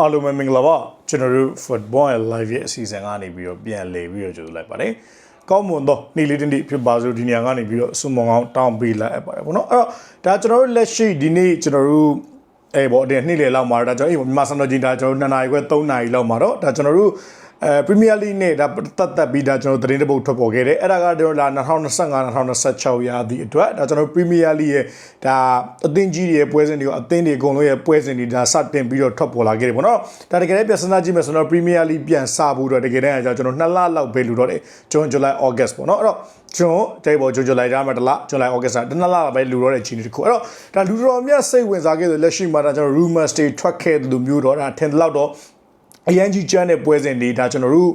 အားလုံးပဲမင်္ဂလာပါကျွန်တော်တို့ football and live ရဲ့အစီအစဉ်ကနေပြီးတော့ပြန်လည်ပြီးတော့ကြိုဆိုလိုက်ပါတယ်ကောင်းမွန်သောနေ့လေးတစ်နေ့ဖြစ်ပါစို့ဒီနေရာကနေပြီးတော့စုံမောင်အောင်တောင်းပေးလိုက်ပါတယ်ပေါ့နော်အဲ့တော့ဒါကျွန်တော်တို့လက်ရှိဒီနေ့ကျွန်တော်တို့အေးပေါ့ဒီနေ့လေလောက်မှာဒါကျွန်တော်အေးမြန်မာစံတော်ကြီးဒါကျွန်တော်2နာရီခွဲ3နာရီလောက်မှာတော့ဒါကျွန်တော်တို့ အဲပရီးမီးယားလိနဲ့ဒါတက်တက်ပြီးဒါကျွန်တော်သတင်းတပုတ်ထွက်ပေါ်ခဲ့တယ်အဲ့ဒါကကျွန်တော်လာ2025 2026ရာသီအတွက်ဒါကျွန်တော်ပရီးမီးယားလိရဲ့ဒါအသင်းကြီးတွေရဲ့ပွဲစဉ်တွေကိုအသင်းတွေအကုန်လုံးရဲ့ပွဲစဉ်တွေဒါစတင်ပြီးတော့ထွက်ပေါ်လာခဲ့တယ်ပေါ့နော်ဒါတကယ်လည်းပြန်စဉ်းစားကြည့်မယ်ဆိုတော့ပရီးမီးယားလိပြန်စဖို့တော့တကယ်တမ်းအကြောင်းကျွန်တော်2လလောက်ပဲလူတော့တယ်ဂျွန်ဇူလိုင်အော့ဂတ်ပေါ့နော်အဲ့တော့ကျွန်တော်တိတ်ပေါ်ဂျွန်ဇူလိုင်ဒါမှတလားဇူလိုင်အော့ဂတ်တနလပဲလူတော့တဲ့ချင်းတစ်ခုအဲ့တော့ဒါလူတော်မြတ်စိတ်ဝင်စားခဲ့တဲ့လက်ရှိမှာဒါကျွန်တော် rumors တွေထွက်ခဲ့တဲ့လူမျိုးတော့ဒါထင်တယ်လို့တော့ အရန်ကြီးကျန်းတဲ့ပွဲစဉ်တွေဒါကျွန်တော်တို့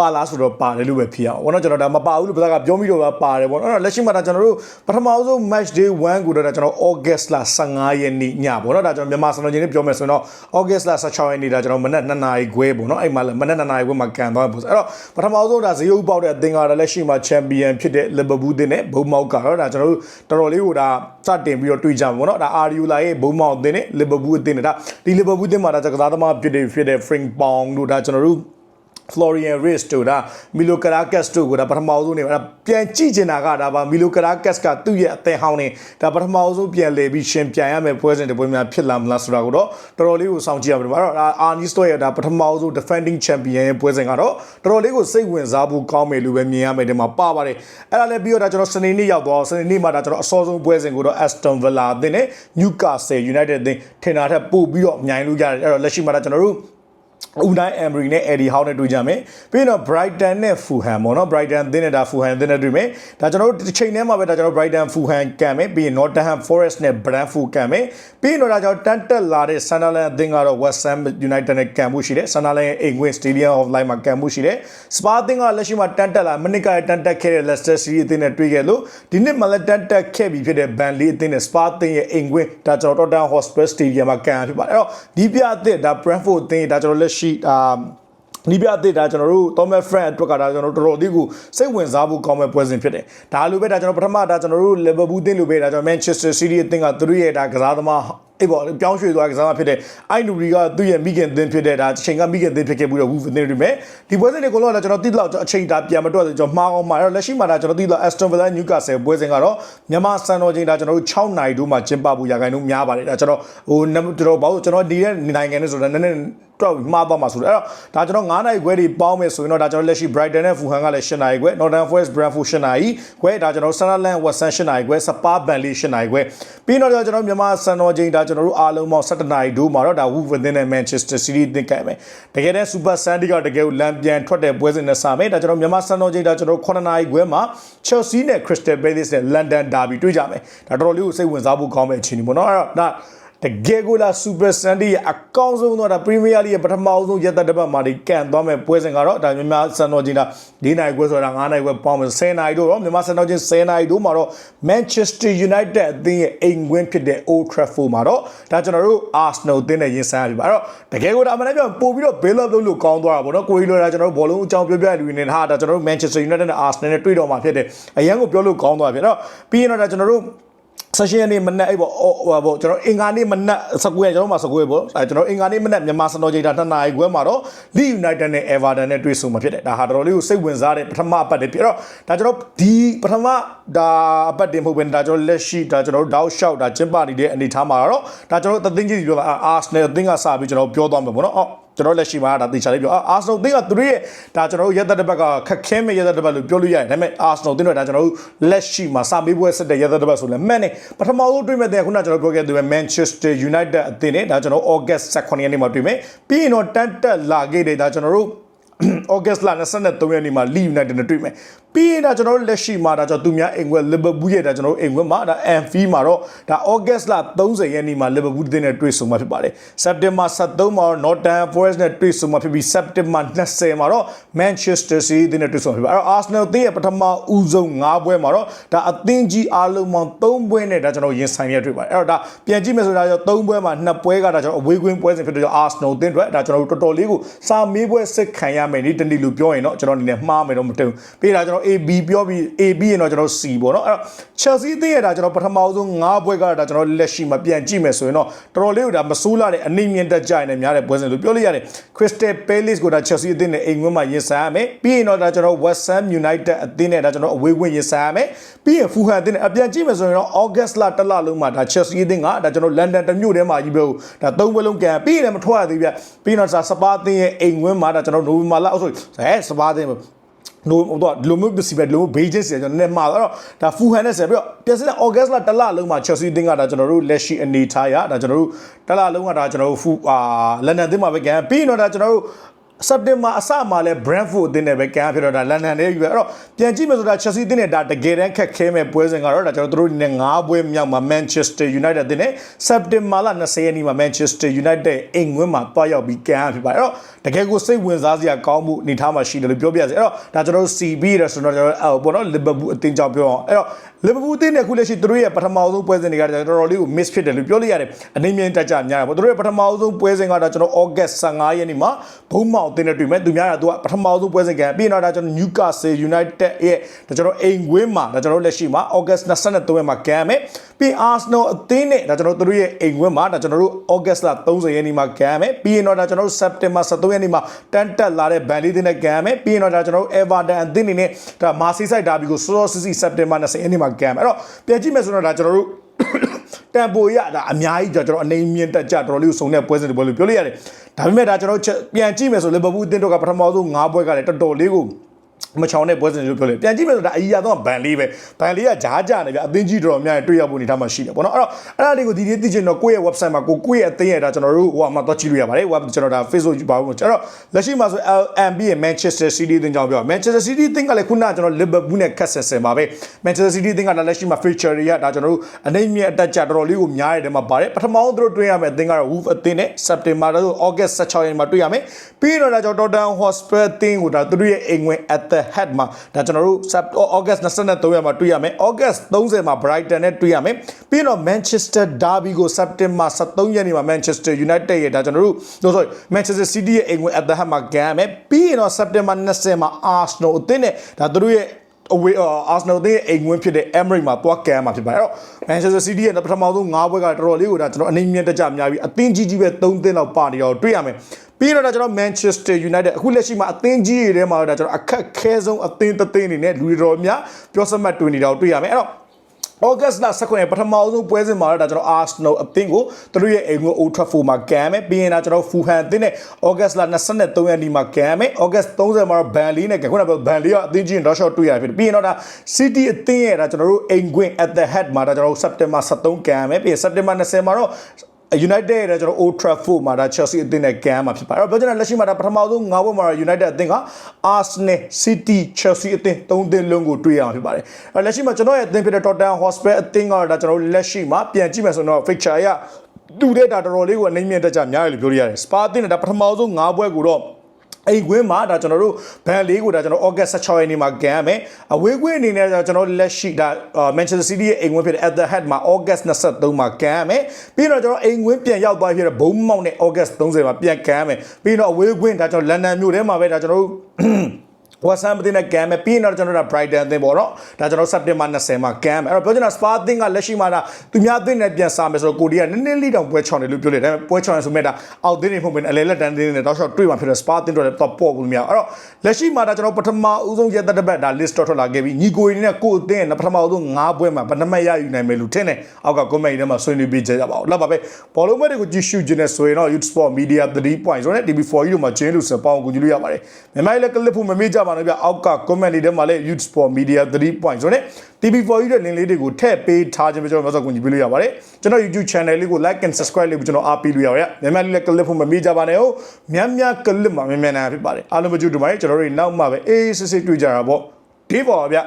ပါလားဆိုတော့ပါတယ်လို့ပဲဖြစ်အောင်ဘောနော်ကျွန်တော်ဒါမပါဘူးလို့ပြောတာကပြောပြီးတော့ပါတယ်ဘောနော်လက်ရှိမှာဒါကျွန်တော်တို့ပထမဆုံး match day 1ကိုတော့ဒါကျွန်တော် August လ15ရက်နေ့ညဘောနော်ဒါကျွန်တော်မြန်မာစံတော်ချိန်နဲ့ပြောမယ်ဆိုတော့ August လ16ရက်နေ့ဒါကျွန်တော်မနက်2နာရီခွဲပေါ့နော်အဲ့မှာမနက်2နာရီခွဲမှာကန်သွားပို့အဲ့တော့ပထမဆုံးဒါဇယုပ်ပေါက်တဲ့အသင်းကတော့လက်ရှိမှာ champion ဖြစ်တဲ့ Liverpool တင်နဲ့ဘုံမောက်ကတော့ဒါကျွန်တော်တို့တော်တော်လေးကိုဒါစတင်ပြီးတော့တွေ့ကြမှာပေါ့နော်ဒါ Ariola ရဲ့ဘုံမောက်အသင်းနဲ့ Liverpool အသင်းနဲ့ဒါဒီ Liverpool အသင်းမှာဒါကစားသမားဖြစ်တဲ့ဖြစ်တဲ့ Frank Pong တို့ဒါကျွန်တော်တို့ Florian Reyes တို့ဒါမီလိုကာရာကက်စ်တို့ကိုဒါပထမဆုံးနေဒါပြန်ကြည့်ချင်တာကဒါပါမီလိုကာရာကက်စ်ကသူ့ရဲ့အသင်းဟောင်းနေဒါပထမဆုံးပြန်လေပြီးရှင်ပြန်ရမယ်ပွဲစဉ်တစ်ပွဲများဖြစ်လာမလားဆိုတာကိုတော့တော်တော်လေးကိုစောင့်ကြည့်ရမှာပါတော့ဒါအာနီစတိုရဲ့ဒါပထမဆုံး defending champion ရဲ့ပွဲစဉ်ကတော့တော်တော်လေးကိုစိတ်ဝင်စားဖို့ကောင်းမယ်လို့ပဲမြင်ရမယ်ဒီမှာပါပါတယ်အဲ့ဒါလည်းပြီးတော့ဒါကျွန်တော်စနေနေ့ရောက်သွားစနေနေ့မှာဒါကျွန်တော်အစောဆုံးပွဲစဉ်ကိုတော့ Aston Villa အသင်းနဲ့ Newcastle United အသင်းထင်တာထက်ပိုပြီးတော့မြိုင်လို့ရတယ်အဲ့တော့လက်ရှိမှာဒါကျွန်တော်တို့ ဦးနိုင်အမ်ဘရီနဲ့ Eddie Howe နဲ့တွေ့ကြမယ်ပြီးတော့ Brighton နဲ့ Fulham ပေါ့နော် Brighton အသင်းနဲ့ဒါ Fulham အသင်းနဲ့တွေ့မယ်ဒါကျွန်တော်တို့တစ်ချိန်တည်းမှာပဲဒါကျွန်တော် Brighton Fulham ကန်မယ်ပြီးရင် Nottingham Forest နဲ့ Brentford ကန်မယ်ပြီးရင်တော့ဒါကျွန်တော်တန်တက်လာတဲ့ Sunderland အသင်းကတော့ West Ham United နဲ့ကန်မှုရှိတယ် Sunderland ရဲ့အိမ်ဝင် Stadium of Light မှာကန်မှုရှိတယ် Spa အသင်းကလက်ရှိမှာတန်တက်လာမနစ်ကတန်တက်ခဲ့တဲ့ Leicester City အသင်းနဲ့တွေ့ခဲ့လို့ဒီနှစ်မှာလည်းတန်တက်ခဲ့ပြီဖြစ်တဲ့ Burnley အသင်းနဲ့ Spa အသင်းရဲ့အိမ်ဝင်ဒါကျွန်တော် Tottenham Hotspur Stadium မှာကန်ဖြစ်ပါတယ်အဲ့တော့ဒီပြအသစ်ဒါ Brentford အသင်းဒါကျွန်တော်လက်ရှိအာနီးပြအသစ်ဒါကျွန်တော်တို့ Thomas Frank အတွက်ကဒါကျွန်တော်တို့တော်တော်လေးကိုစိတ်ဝင်စားဖို့ကောင်းမဲ့ပွဲစဉ်ဖြစ်တယ်။ဒါလိုပဲဒါကျွန်တော်ပထမဒါကျွန်တော်တို့ Liverpool တင်းလိုပဲဒါကျွန်တော် Manchester City အသင်းကသူတို့ရဲ့ဒါကစားသမား အေးပေါ့ပြောင်းရွှေ့သွားကစားသမားဖြစ်တဲ့အိုင်နူရီကသူ့ရဲ့မိခင်အသင်းဖြစ်တဲ့ဒါအချိန်ကမိခင်အသင်းဖြစ်ခဲ့ပြီးတော့ Wolves အသင်းတွေမဲ့ဒီပွဲစဉ်တွေကိုတော့ကျွန်တော်တိတော့အချိန်ဒါပြန်မတွက်ဆိုကျွန်တော်မှားအောင်မှာအဲ့တော့လက်ရှိမှာဒါကျွန်တော်တိတော့ Aston Villa Newcastle ပွဲစဉ်ကတော့မြန်မာစံတော်ချိန်ဒါကျွန်တော်တို့6နိုင်တို့မှာကျင်းပဖို့ရာခိုင်နှုန်းများပါတယ်ဒါကျွန်တော်ဟိုကျွန်တော်ဘာလို့ကျွန်တော်ဒီရဲ့နိုင်ငံနဲ့ဆိုတာနည်းနည်းတော့မှားသွားမှာဆိုတော့အဲ့တော့ဒါကျွန်တော်9နိုင်ခွဲတွေပေါင်းမယ်ဆိုရင်တော့ဒါကျွန်တော်လက်ရှိ Brighton နဲ့ Fulham ကလည်း10နိုင်ခွဲ Northern Forest Brentford 10နိုင်ခွဲဒါကျွန်တော် Sunderland West Ham 10နိုင်ခွဲ Spa Burnley 10နိုင်ခွဲပြီးတော့ကျွန်တော်မြန်မာစံတော်ချိန်ဒါကျွန်တော်တို့အားလုံးပေါင်း17နိုင်တို့မှာတော့ဒါ Wolves within နဲ့ Manchester City တင်ကြိုင်မယ်တကယ်တမ်း Super Sunday ကတကယ်ကိုလမ်းပြန်ထွက်တဲ့ပွဲစဉ်နဲ့စမယ်ဒါကျွန်တော်မြန်မာစံတော်ချိန်ဒါကျွန်တော်9နိုင်ခွဲမှာ Chelsea နဲ့ Crystal Palace နဲ့ London Derby တွေ့ကြမယ်ဒါတော်တော်လေးကိုစိတ်ဝင်စားဖို့ကောင်းမယ့်အခြေအနေပေါ့နော်အဲ့တော့ဒါ တကယ်ကိုလာစူပါဆန်ဒီရဲ့အကောင်းဆုံးတော့ဒါပရီးမီးယားလိရဲ့ပထမဆုံးရက်သက်တစ်ပတ်မှာဒီကန်သွားမဲ့ပွဲစဉ်ကတော့ဒါမြန်မာစံတော်ချင်းဒါ၄နိုင်ခွဲဆိုတာ9နိုင်ခွဲပေါင်းမယ်10နိုင်တို့တော့မြန်မာစံတော်ချင်း10နိုင်တို့မှာတော့ Manchester United အသင်းရဲ့အိမ်ကွင်းဖြစ်တဲ့ Old Trafford မှာတော့ဒါကျွန်တော်တို့ Arsenal အသင်းနဲ့ရင်ဆိုင်ရပြီပါတော့တကယ်ကိုဒါအမှန်တကယ်ပို့ပြီးတော့ build up လုပ်လို့ကောင်းသွားတာပေါ့နော်ကိုကြီးလိုဒါကျွန်တော်တို့ဘောလုံးအကြောင်းပြောပြလူနေဟာဒါကျွန်တော်တို့ Manchester United နဲ့ Arsenal နဲ့တွေ့တော့မှာဖြစ်တယ်အရန်ကိုပြောလို့ကောင်းသွားပြီအဲ့တော့ပြီးရင်တော့ဒါကျွန်တော်တို့ ဆက်ရှင်နေ့မနက်အဲ့ပေါ့ဟိုပေါ့ကျွန်တော်အင်္ဂါနေ့မနက်19ရက်ကျွန်တော်မှာ19ပေါ့အဲကျွန်တော်အင်္ဂါနေ့မနက်မြန်မာစံတော်ချိန်တာ2နာရီခွဲမှာတော့ Leeds United နဲ့ Everton နဲ့တွေ့ဆုံမှာဖြစ်တယ်ဒါဟာတော်တော်လေးကိုစိတ်ဝင်စားတဲ့ပထမအပတ်တည်းဖြစ်တော့ဒါကျွန်တော်ဒီပထမဒါအပတ်တင်မဟုတ်ဘဲဒါကျွန်တော်လက်ရှိဒါကျွန်တော်တို့တောက်လျှောက်ဒါကျင်းပနေတဲ့အနေအထားမှာတော့ဒါကျွန်တော်သသိန်းကြီးပြောတာ Arsenal အသင်းကစပြီးကျွန်တော်ပြောသွားမှာပေါ့နော်အော်ကျွန်တော်လက်ရှိမှာဒါတေချာလေးပြောအာဆနယ်တင်းကသူတို့ရဲ့ဒါကျွန်တော်တို့ရက်သက်တစ်ပတ်ကခက်ခဲမဲ့ရက်သက်တစ်ပတ်လို့ပြောလို့ရတယ်ဒါပေမဲ့အာဆနယ်တင်းတို့ဒါကျွန်တော်တို့လက်ရှိမှာစာမေးပွဲဆက်တဲ့ရက်သက်တစ်ပတ်ဆိုလည်းမှန်တယ်ပထမဆုံးတွေ့မဲ့တဲ့ခုနကျွန်တော်ပြောခဲ့သူပဲ Manchester United အသင်းနဲ့ဒါကျွန်တော် August 18ရက်နေ့မှာတွေ့မယ်ပြီးရင်တော့တန်တက်လာခဲ့တယ်ဒါကျွန်တော်တို့ August လ23ရက်နေ့မှာ Leeds United နဲ့တွေ့မယ်ပြီးရင်ဒါကျွန်တော်တို့လက်ရှိမှာဒါကျွန်တော်သူများအိမ်ခွဲ Liverpool ရဲ့ဒါကျွန်တော်တို့အိမ်ခွဲမှာဒါ Anfield မှာတော့ဒါ August လ30ရက်နေ့မှာ Liverpool တင်းနဲ့တွေ့ဆုံမှာဖြစ်ပါတယ် September 23မှာတော့ Nottingham Forest နဲ့တွေ့ဆုံမှာဖြစ်ပြီး September 20မှာတော့ Manchester City တင်းနဲ့တွေ့ဆုံမှာဖြစ်ပါတယ်အဲ့တော့ Arsenal တင်းရဲ့ပထမဦးဆုံး9ပွဲမှာတော့ဒါအသင်းကြီးအားလုံးပေါင်း3ပွဲနဲ့ဒါကျွန်တော်ရင်ဆိုင်ရတွေ့ပါတယ်အဲ့တော့ဒါပြန်ကြည့်မယ်ဆိုတာကျတော့3ပွဲမှာ2ပွဲကဒါကျွန်တော်အဝေးကွင်းပွဲစဉ်ဖြစ်တဲ့ Arsenal တင်းအတွက်ဒါကျွန်တော်တို့တော်တော်လေးကိုစာမေးပွဲစစ်ခံရမယ်ဒီတနည်းလို့ပြောရင်တော့ကျွန်တော်အနေနဲ့မှားမယ်တော့မတင်ဘူးပြီးတာကျွန်တော် AB ပြောပြီး AB ရင်တော့ကျွန်တော် C ပေါ့နော်အဲ့တော့ Chelsea အသင်းရဲ့ဒါကျွန်တော်ပထမဆုံး၅ဘွဲကတော့ဒါကျွန်တော်လက်ရှိမှာပြန်ကြည့်မယ်ဆိုရင်တော့တော်တော်လေးကိုဒါမဆိုးလာတဲ့အနိမ့်မြင့်တက်ကြရင်လည်းများတဲ့ပွဲစဉ်လို့ပြောလို့ရတယ် Crystal Palace ကိုဒါ Chelsea အသင်းနဲ့အိမ်ဝင်းမှာရင်ဆိုင်ရမယ်ပြီးရင်တော့ဒါကျွန်တော် West Ham United အသင်းနဲ့ဒါကျွန်တော်အဝေးဝင်ရင်ဆိုင်ရမယ်ပြီးရင် Fulham အသင်းနဲ့အပြန်ကြည့်မယ်ဆိုရင်တော့ August လတစ်လလုံးမှာဒါ Chelsea အသင်းကဒါကျွန်တော် London တစ်မြို့ထဲမှာကြီးပဲဒါသုံးပွဲလုံးကန်ပြီးရင်လည်းမထွက်ရသေးဗျပြီးတော့ဒါစပါးအသင်းရဲ့အိမ်ဝင်းမှာဒါကျွန်တော်နိုဝင်ဘာလအောက်ဆိုဟဲ့စပါးအသင်းနိုတော့လိုမျိုးပစ္စည်းပဲလိုမျိုးဘေးချင်းစီကျွန်တော်နည်းမှာတော့ဒါဖူဟန်နဲ့ဆက်ပြီးတော့ပြန်စစ်တဲ့ August လတစ်လလုံးမှာ Chelsea အသင်းကဒါကျွန်တော်တို့လက်ရှိအနေထားရဒါကျွန်တော်တို့တစ်လလုံးကဒါကျွန်တော်တို့ဖူအာလန်ဒန်အသင်းမှာပဲကန်ပြီးတော့ဒါကျွန်တော်တို့ စက်တင်ဘာအစမှာလဲ Brentford အသင်းနဲ့ပဲကန်ဖြစ်တော့ဒါလန်ဒန်နဲ့ယူပဲအဲ့တော့ပြန်ကြည့်မယ်ဆိုတာ Chelsea အသင်းနဲ့ဒါတကယ်တမ်းခက်ခဲမဲ့ပွဲစဉ်ကတော့ဒါကျွန်တော်တို့အနေနဲ့၅ပွဲမြောက်မှာ Manchester United အသင်းနဲ့စက်တင်ဘာလ20ရက်နေ့မှာ Manchester United အိမ်ဝင်းမှာတွားရောက်ပြီးကန်ဖြစ်ပါတယ်အဲ့တော့တကယ်ကိုစိတ်ဝင်စားစရာကောင်းမှုအနေထားမှာရှိတယ်လို့ပြောပြစီအဲ့တော့ဒါကျွန်တော်တို့ CB ရဆိုတော့ကျွန်တော်အော်ပေါ့နော် Liverpool အသင်းကြောင့်ပြောအောင်အဲ့တော့ Liverpool အသင်းနဲ့ခုလက်ရှိသူတို့ရဲ့ပထမဆုံးပွဲစဉ်တွေကတော်တော်လေးကို miss ဖြစ်တယ်လို့ပြောလို့ရတယ်အနေမြင့်တက်ကြများတယ်ပေါ့သူတို့ရဲ့ပထမဆုံးပွဲစဉ်ကတော့ကျွန်တော် August 15ရက်နေ့မှာဘုံမောင်အသင်းနဲ့တွေ့မယ်သူများကသူကပထမဆုံးပွဲစဉ်ကပြီးတော့ဒါကျွန်တော် Newcastle United ရဲ့ဒါကျွန်တော်အိမ်ဝင်းမှာဒါကျွန်တော်လက်ရှိမှာ August 23ရက်မှာကန်မယ်ပြီး Arsenal အသင်းနဲ့ဒါကျွန်တော်တို့ရဲ့အိမ်ဝင်းမှာဒါကျွန်တော်တို့ August လ30ရက်နေ့မှာကန်မယ်ပြီးရင်တော့ဒါကျွန်တော်တို့ September 23ရက်နေ့မှာတန်တက်လာတဲ့ဘန်လီသင်းနဲ့ကန်မယ်ပြီးရင်တော့ဒါကျွန်တော်တို့ Everton အသင်းနေနဲ့ဒါမာဆီဆိုင်ဒါဘီကိုစောစောစီစီ September 20ရက်နေ့မှာကန်မယ်အဲ့တော့ပြန်ကြည့်မယ်ဆိုတော့ဒါကျွန်တော်တို့ တန်ပိုရတာအများကြီးကျွန်တော်အနေမြင့်တက်ကြတော်တော်လေးကိုစုံတဲ့ပွဲစဉ်တွေပွဲလို့ပြောလို့ရတယ်ဒါပေမဲ့ဒါကျွန်တော်ပြန်ကြည့်မယ်ဆိုလီဗာပူးအသင်းတို့ကပထမဆုံး၅ပွဲကလည်းတော်တော်လေးကို မချောင်တဲ့ပွဲစဉ်လို့ပြောလို့ပြန်ကြည့်မယ်ဆိုတော့အကြီးအတော့ဘန်လေးပဲဘန်လေးကဂျားကြနေဗျအသင်းကြီးတော်များတွေ့ရဖို့အနေထားမှာရှိတယ်ပေါ့နော်အဲ့တော့အဲ့ဒါလေးကိုဒီဒီသိချင်တော့ကိုယ့်ရဲ့ website မှာကိုကိုယ့်ရဲ့အသင်းရဲ့ဒါကျွန်တော်တို့ဟိုမှာတော့ကြည့်လို့ရပါတယ် web ကျွန်တော်ဒါ Facebook ပါဘူးကျွန်တော်လက်ရှိမှာဆို LMB ရဲ့ Manchester City အသင်းကြောင့်ပြော Manchester City အသင်းကလည်းခုနကကျွန်တော် Liverpool နဲ့ခက်ဆင်ဆင်ပါပဲ Manchester City အသင်းကလည်းလက်ရှိမှာ feature တွေကဒါကျွန်တော်တို့အနေမြင့်အတက်ကြတော်တော်လေးကိုများတဲ့မှာပါတယ်ပထမဆုံးသူတို့တွေ့ရမယ့်အသင်းကတော့ Wolf အသင်းနဲ့ September တော့ August 16ရက်မှာတွေ့ရမယ်ပြီးတော့ဒါကျွန်တော် Tottenham Hotspur အသင်းကိုဒါသူတို့ရဲ့အိမ်ဝင် at the head မှာဒါကျွန်တော်တို့ August 23ရက်မှာတွေ့ရမယ် August 30မှာ Brighton နဲ့တွေ့ရမယ်ပြီးတော့ Manchester Derby ကို September 23ရက်နေ့မှာ Manchester United ရဲ့ဒါကျွန်တော်တို့တို့ဆို Manchester City ရဲ့အိမ်ဝင် at the head မှာကန်ရမယ်ပြီးတော့ September 20မှာ Arsenal အသင်းနဲ့ဒါသူတို့ရဲ့အဝေးအာဆနယ်အသင်းအိမ်ဝင်ဖြစ်တဲ့ Emirates မှာတွားကန်မှာဖြစ်ပါတယ်အဲ့တော့ Manchester City ရဲ့ပထမဆုံး၅ဘွဲကတော်တော်လေးကိုဒါကျွန်တော်အနေမြင့်တက်ကြများပြီးအသင်းကြီးကြီးပဲ၃သင်းလောက်ပါနေတော့တွေ့ရမယ် ပြီးတော့ကျွန်တော် Manchester United အခုလက်ရှိမှာအသင်းကြီးတွေထဲမှာတော့ကျွန်တော်အခက်ခဲဆုံးအသင်းတစ်သင်းအနေနဲ့လူတွေတော်များပြောစမှတ်တွင်နေတော့တွေ့ရမယ်အဲ့တော့ August လ19ရက်ပထမဆုံးပွဲစဉ်မှာတော့ဒါကျွန်တော် Arsenal အသင်းကိုသူတို့ရဲ့အိမ်ကို Old Trafford မှာကန်မယ်ပြီးရင်တော့ကျွန်တော် Fulham အသင်းနဲ့ August လ23ရက်နေ့မှာကန်မယ် August 30မှာတော့ Burnley နဲ့ကန်ခုနက Burnley ကအသင်းကြီးတော့ short တွေ့ရဖြစ်ပြီးရင်တော့ဒါ City အသင်းရဲ့ဒါကျွန်တော်တို့အိမ်ကွင်း at the head မှာဒါကျွန်တော် September 23ကန်မယ်ပြီးရင် September 20မှာတော့ United ရဲ့ကျွန်တော် Old Trafford မှာဒါ Chelsea အသင်းနဲ့ကန်မှာဖြစ်ပါတယ်။အဲ့တော့ပြောချင်တာလက်ရှိမှာဒါပထမဆုံး၅ဘက်မှာတော့ United အသင်းက Arsenal, City, Chelsea အသင်း၃သင်းလုံးကိုတွေ့ရမှာဖြစ်ပါတယ်။အဲ့လက်ရှိမှာကျွန်တော်ရဲ့အသင်းဖြစ်တဲ့ Tottenham Hotspur အသင်းကတော့ဒါကျွန်တော်လက်ရှိမှာပြန်ကြည့်မယ်ဆိုတော့ fixture ရတူတဲ့ဒါတော်တော်လေးကိုအနေမြင့်တက်ကြများတယ်လို့ပြောလို့ရတယ်။ Spa အသင်းနဲ့ဒါပထမဆုံး၅ဘွဲကိုတော့ အိမ်ကွင်းမှာဒါကျွန်တော်တို့ဘန်လေးကိုဒါကျွန်တော် August 16ရက်နေ့မှာကန်ရမယ်အဝေးကွင်းအနေနဲ့ကျွန်တော်လက်ရှိဒါ Manchester City ရဲ့အိမ်ကွင်းဖြစ်တဲ့ at the head မှာ August 23မှာကန်ရမယ်ပြီးတော့ကျွန်တော်အိမ်ကွင်းပြန်ရောက်သွားဖြစ်တဲ့ဘုံမောက်နဲ့ August 30မှာပြန်ကန်ရမယ်ပြီးတော့အဝေးကွင်းဒါကျွန်တော်လန်ဒန်မြို့ထဲမှာပဲဒါကျွန်တော်တို့ ဝါဆမ်ပတင်နဲ့ကမ်မယ်ပြီးရင်တော့ကျွန်တော်တို့ Brighton အသင်းပေါ့နော်ဒါကျွန်တော် September 20မှာကမ်မယ်အဲ့တော့ပြောချင်တာ Spa အသင်းကလက်ရှိမှာဒါသူများအသင်းနဲ့ပြန်စားမယ်ဆိုတော့ကိုဒီကနည်းနည်းလေးတောင်ပွဲချောင်းတယ်လို့ပြောတယ်ဒါပေမဲ့ပွဲချောင်းရဆိုမဲ့ဒါအောက်သင်းတွေဖုံးပင်အလဲလက်တန်းသင်းတွေနဲ့တောက်လျှောက်တွေ့မှာဖြစ်တယ် Spa အသင်းတို့လည်းတော့ပေါ့ဘူးမရအဲ့တော့လက်ရှိမှာဒါကျွန်တော်ပထမဦးဆုံးရက်သက်တစ်ပတ်ဒါ list ထွက်လာခဲ့ပြီးညီကိုရင်းနဲ့ကိုအသင်းနဲ့ပထမဦးဆုံး၅ပွဲမှာဗနမတ်ရယူနိုင်မယ်လို့ထင်တယ်အောက်က comment ထဲမှာဆွေးနွေးပေးကြကြပါဦးလောက်ပါပဲဘောလုံးပွဲတွေကိုကြည့်ရှုခြင်းနဲ့ဆိုရင်တော့ Youth Sport Media 3 point ဆိုတဲ့ TV4 ကြီးတို့မှာကျင်းလို့စပေါင်းကိုကြည့်လို့ရပါတယ်မြန်မာလည်းကလစ်ဖို့မမေ့ကြပါနဲ့ဗျအောက်က comment လေးထဲမှာလည်း Youth Sport Media 3 point ဆိုတဲ့ TV4 ကြီးတဲ့ link လေးတွေကိုထည့်ပေးထားခြင်းပဲကျွန်တော်မျိုးစောကူညီပေးလို့ရပါတယ်ကျွန်တော် YouTube channel လေးကို like and subscribe လေးကိုကျွန်တော်အားပေးလို့ရပါတယ်မြန်မာလေးလည်းကလစ်ဖို့မမေ့ကြပါနဲ့ဟုတ်များများကလစ်မှာမြန်မြန်နာဖြစ်ပါတယ်အားလုံးမကြည့်တူပါတယ်ကျွန်တော်တို့နောက်မှပဲအေးစစ်စစ်တွေ့ကြတာပေါ့ဒီပေါ်ဗျ